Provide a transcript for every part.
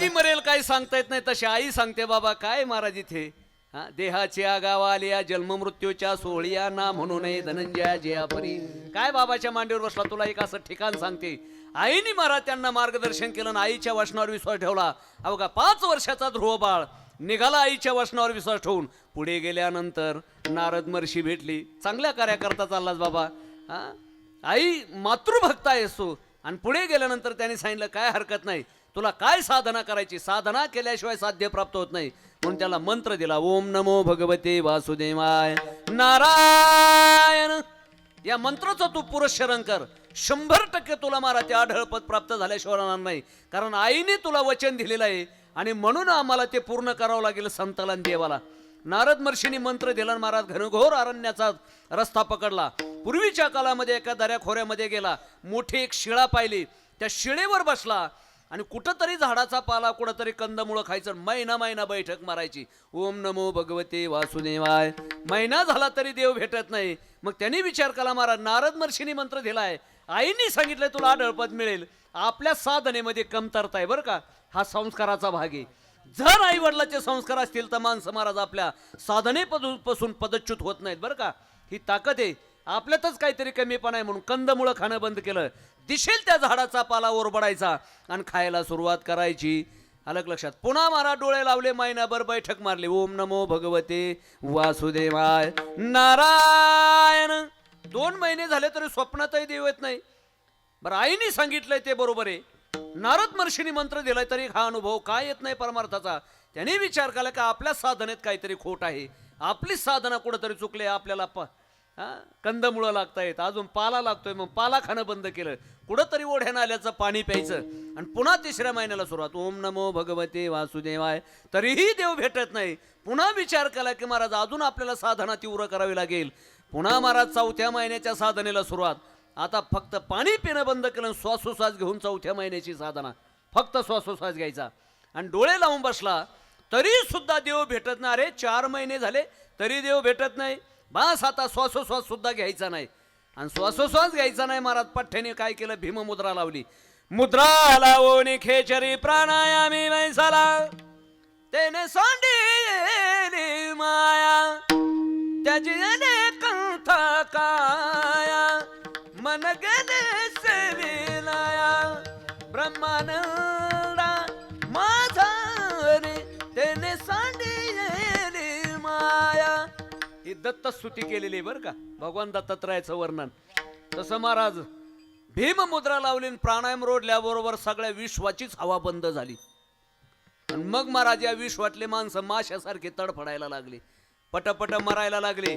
कधी मरेल काय सांगता येत नाही. तशी आई सांगते बाबा काय महाराज इथे? हा देहाच्या गावाल्या जन्ममृत्यूच्या सोहळ्या ना म्हणू नये धनंजया जया परी काय बाबाच्या मांडीवर बसला? तुला एक असं ठिकाण सांगते. आईने महाराज त्यांना मार्गदर्शन केलं आणि आईच्या वचनावर विश्वास ठेवला. अवघा पाच वर्षाचा ध्रुव बाळ निघाला आईच्या वचनावर विश्वास ठेवून. पुढे गेल्यानंतर नारद महर्षी भेटली. चांगल्या कार्याकरता चाललास बाबा. हा? आई मातृभक्त आहेस तू आणि पुढे गेल्यानंतर त्यांनी सांगितलं काय हरकत नाही. तुला काय साधना करायची? साधना केल्याशिवाय साध्य प्राप्त होत नाही. म्हणून त्याला मंत्र दिला. ओम नमो भगवते वासुदेवाय. नारायण! या मंत्राचं तू पुरस्रण कर. शंभर टक्के तुला मारा ते आढळपद प्राप्त झाल्याशिवाय राहणार नाही. कारण आईने तुला वचन दिलेलं आहे आणि म्हणून आम्हाला ते पूर्ण करावं लागेल संताला देवाला. नारद महर्षीने मंत्र दिला महाराज घनघोर अरण्याचा रस्ता पकडला. पूर्वीच्या काळामध्ये एका दऱ्या खोऱ्यामध्ये गेला. मोठी एक शिळा पाहिली. त्या शिळेवर बसला. आणि कुठंतरी झाडाचा पाला कुठंतरी कंदमुळं खायचं महिना महिना बैठक मारायची. ओम नमो भगवते वासुदेवाय. महिना झाला तरी देव भेटत नाही. मग त्यांनी विचार केला महाराज नारद महर्षींनी मंत्र दिलाय. आईने सांगितलंय तुला आढळपद मिळेल. आपल्या साधनेमध्ये कमतरता आहे बरं का. हा संस्काराचा भाग आहे. जर आई वडिलाचे संस्कार असतील तर माणसं महाराज आपल्या साधनेपासून पदच्युत होत नाहीत बरं का. ही ताकद आहे. आपल्यातच काहीतरी कमीपणा आहे म्हणून कंदमुळं खाणं बंद केलं. दिसेल त्या झाडाचा पाला ओरबडायचा आणि खायला सुरुवात करायची. अलग लक्षात. पुन्हा मारा डोळे लावले महिनाभर बैठक मारली. ओम नमो भगवते वासुदेवाय. नारायण! दोन महिने झाले तरी स्वप्नातही देव येत नाही. बरं आईने सांगितलंय ते बरोबर आहे. नारद महर्षीने मंत्र दिलाय तरी हा अनुभव काय येत नाही परमार्थाचा? त्याने विचार केला का आपल्या साधनेत काहीतरी खोट आहे. आपलीच साधना कुठंतरी चुकली आपल्याला प हा? कंदमुळं लागतायत अजून पाला लागतोय मग पाला खाणं बंद केलं. कुठंतरी ओढ्या नाल्याचं पाणी प्यायचं. आणि पुन्हा तिसऱ्या महिन्याला सुरुवात. ओम नमो भगवते वासुदेवाय. तरीही देव भेटत नाही. पुन्हा विचार केला की महाराज अजून आपल्याला साधना तीव्र करावी लागेल. पुन्हा महाराज चौथ्या महिन्याच्या साधनेला सुरुवात. आता फक्त पाणी पिणं बंद केलं श्वासोश्वास घेऊन चौथ्या महिन्याची साधना. फक्त श्वासोश्वास घ्यायचा. आणि डोळे लावून बसला तरी सुद्धा देव भेटत नाही. अरे चार महिने झाले तरी देव भेटत नाही. बस आता श्वासोश्वास सुद्धा घ्यायचा नाही. आणि श्वासोश्वास घ्यायचा नाही महाराज पठ्ठ्याने काय केलं? भीममुद्रा लावली. मुद्रा लावून खेचरी प्राणायामी वैसाला त्याने सोंडी माया. त्याची अनेक काया. मन गेले सेविलाया ब्रह्मानंदा ही दत्त स्तुती केलेली आहे बरं का. भगवान दत्तात्रयाचं वर्णन. तसं महाराज भीम मुद्रा लावली प्राणायाम रोडल्याबरोबर सगळ्या विश्वाचीच हवा बंद झाली. आणि मग महाराज या विश्वातले माणसं माशासारखे तडफडायला लागले. पटपट मरायला लागले.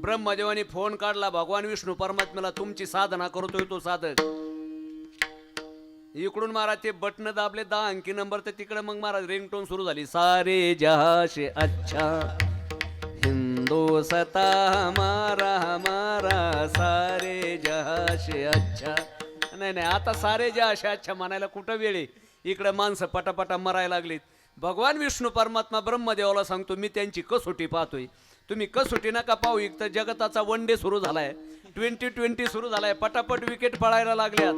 ब्रह्मदेवाने फोन काढला भगवान विष्णू परमात्म्याला तुमची साधना करतोय तो साधक. इकडून महाराज ते बटन दाबले दहा अंकी नंबर तर तिकडे मग महाराज रिंगटोन सुरू झाली. सारे जहाशे अच्छा. दोसता हमारा हमारा सारे जहाशे अच्छा। नाही नाही आता सारे जहाशे अच्छा म्हणायला कुठं वेळ आहे? इकडे माणसं पटापटा मरायला लागलीत. भगवान विष्णू परमात्मा ब्रह्मदेवाला सांगतो मी त्यांची कसोटी पाहतोय. तुम्ही कसोटी नका पाहू एक तर जगताचा वन डे सुरू झालाय. ट्वेंटी ट्वेंटी सुरू झालाय. पटापट विकेट पळायला लागल्यात.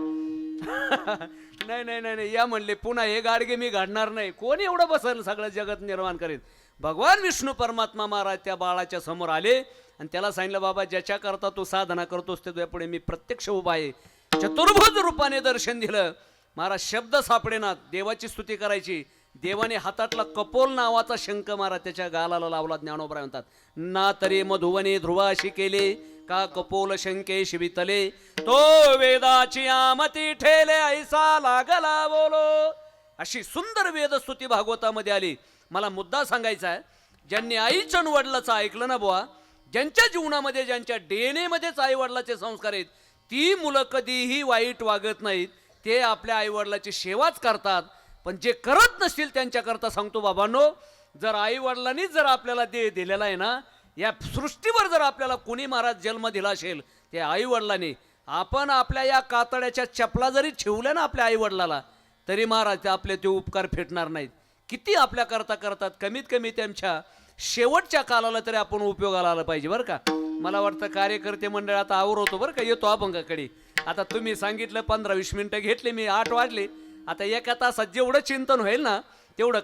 नाही नाही नाही नाही. या म्हणले पुन्हा हे गाडगे मी घाडणार नाही. कोण एवढं बसल सगळं जगत निर्माण करीत? भगवान विष्णू परमात्मा महाराज त्या बाळाच्या समोर आले आणि त्याला सांगितलं बाबा ज्याच्या करता तू साधना करतोस ते पुढे मी प्रत्यक्ष उभा आहे. चतुर्भुज रूपाने दर्शन दिलं. महाराज शब्द सापडेनात. देवाची स्तुती करायची. देवाने हातातला कपोल नावाचा शंख मारा त्याच्या गालाला लावला ज्ञानोबराय म्हणतात ना तरी मधुवने ध्रुवाशी केले का कपोल शंके शिवितले तो वेदाची आमती ठेले ऐसा लागला बोलो. अशी सुंदर वेदस्तुती भागवतामध्ये आली. मला मुद्दा सांगायचा आहे ज्यांनी आईचं वडिलाचं ऐकलं ना बुवा ज्यांच्या जीवनामध्ये ज्यांच्या डीएनएमध्येच आई वडिलाचे संस्कार आहेत ती मुलं कधीही वाईट वागत नाहीत ते आपल्या आई वडिलाची सेवाच करतात. पण जे करत नसतील त्यांच्याकरता सांगतो बाबांनो जर आई वडिलांनीच जर आपल्याला दे दिलेला आहे ना या सृष्टीवर जर आपल्याला कोणी महाराज जन्म दिला असेल ते आई वडिलांनी आपण आपल्या या कातड्याच्या चपला जरी ठेवल्या ना आपल्या आईवडिलाला तरी महाराज आपले ते उपकार फेटणार नाहीत. किती आपल्या करता करतात कमीत कमी त्यांच्या शेवटच्या कालाला तरी आपण उपयोगाला आलं पाहिजे बरं का? मला वाटतं कार्यकर्ते मंडळ आता आवरवतो बरं का येतो अभंगाकडे. आता तुम्ही सांगितलं पंधरा वीस मिनटं घेतले मी आठ वाजले. आता एका तासात जेवढं चिंतन होईल ना तेवढं